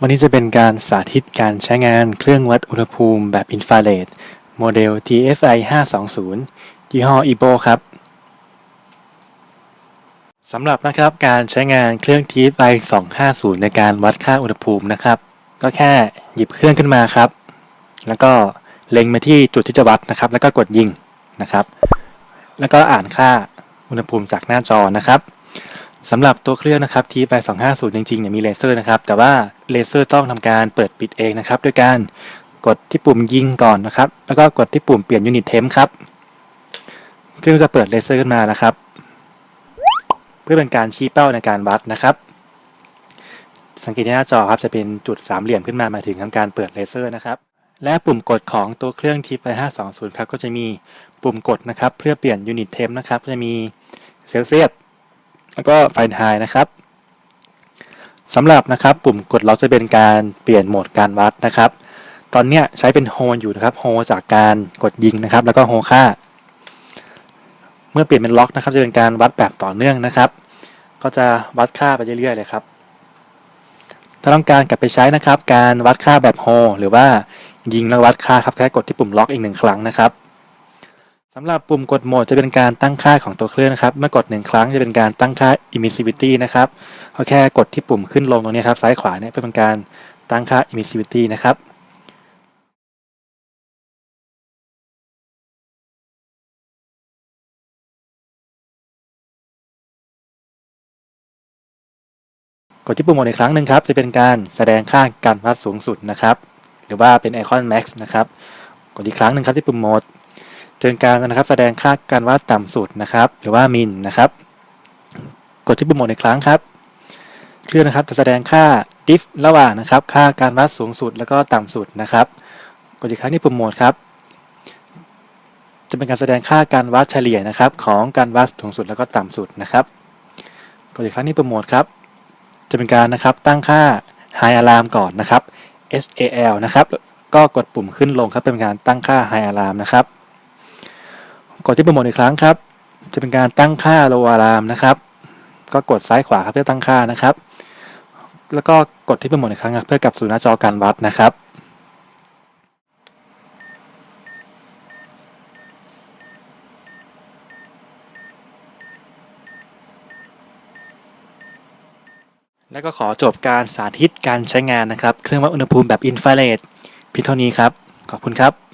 วันนี้จะเป็นการสาธิตการใช้งานเครื่องวัดอุณหภูมิแบบอินฟราเรดโมเดล TFI 520ยี่ห้อ EBO ครับสำหรับนะครับการใช้งานเครื่อง TFI 250 ในการวัดค่าอุณหภูมินะครับ ก็แค่หยิบเครื่องขึ้นมาครับ แล้วก็เล็งมาที่จุดที่จะวัดนะครับ แล้วก็กดยิงนะครับ แล้วก็อ่านค่าอุณหภูมิจากหน้าจอนะครับ สำหรับตัวเครื่องนะครับ TFI 250 จริงๆเนี่ยมีเลเซอร์นะครับ แต่ว่าเลเซอร์ต้องทำการเปิดปิดเองนะครับด้วยการกดที่ปุ่มยิงก่อนนะครับ แล้วก็กดที่ปุ่มเปลี่ยนยูนิตเทมครับเครื่องจะเปิดเลเซอร์ขึ้นมานะครับ เพื่อเป็นการชี้เป้าในการวัดนะครับ สังเกตที่หน้าจอครับจะเป็นจุดสามเหลี่ยมขึ้นมามาถึงทำการเปิดเลเซอร์นะครับและปุ่มกดของตัวเครื่อง TFI 520 ครับก็จะมีปุ่มกดนะครับ เพื่อเปลี่ยนยูนิตเทมนะครับจะมีเซลเซียส แล้วก็ไฟไฮนะครับสำหรับนะครับปุ่มกดล็อกจะเป็นการเปลี่ยนโหมดการวัดนะครับ ตอนเนี้ยใช้เป็นโฮอยู่นะครับโฮจากการกดยิงนะครับ แล้วก็โฮค่า เมื่อเปลี่ยนเป็นล็อกนะครับ จะเป็นการวัดแบบต่อเนื่องนะครับ ก็จะวัดค่าไปเรื่อยๆเลยครับ ถ้าต้องการกลับไปใช้นะครับ การวัดค่าแบบโฮหรือว่ายิงแล้ววัดค่าครับแค่กดที่ปุ่มล็อกอีกหนึ่งครั้งนะครับ สำหรับปุ่มกดโหมดจะเป็นการตั้งค่าของตัวเครื่องนะครับ เมื่อกดหนึ่งครั้งจะเป็นการตั้งค่า emissivity นะครับก็แค่กดที่ปุ่มขึ้นลงตรงนี้ครับ ซ้ายขวาเนี่ยเพื่อเป็นการตั้งค่า emissivity นะครับกดที่ปุ่มโหมดอีกครั้งหนึ่งครับ จะเป็นการแสดงค่าการวัดสูงสุดนะครับ หรือว่าเป็นไอคอน max นะครับ กดอีกครั้งหนึ่งครับที่ปุ่มโหมด เจนกลารนะครับ แสดงค่าการวัดต่ำสุดนะครับ หรือว่ามินนะครับ กดที่ปุ่มโหมดอีกครั้งครับเครื่องนะครับจะแสดงค่า diff ระหว่างนะครับ ค่าการวัดสูงสุดแล้วก็ต่ำสุดนะครับ กดอีกครั้งที่ปุ่มโหมดครับ จะเป็นการแสดงค่าการวัดเฉลี่ยนะครับ ของการวัดสูงสุดแล้วก็ต่ำสุดนะครับ กดอีกครั้งที่ปุ่มโหมดครับ จะเป็นการนะครับตั้งค่า high alarm ก่อนนะครับ HAL นะครับ ก็กดปุ่มขึ้นลงครับเป็นการตั้งค่า high alarm นะครับ กดที่ปุ่มโหมดอีกครั้งครับ จะเป็นการตั้งค่า low alarm นะครับ ก็กดซ้ายขวาครับเพื่อตั้งค่านะครับ แล้วก็กดที่ปุ่มโหมดอีกครั้งครับเพื่อกลับสู่หน้าจอการวัดนะครับแล้วก็ขอจบการสาธิตการใช้งานนะครับ เครื่องวัดอุณหภูมิแบบอินฟราเรดเพียงเท่านี้ครับ ขอบคุณครับ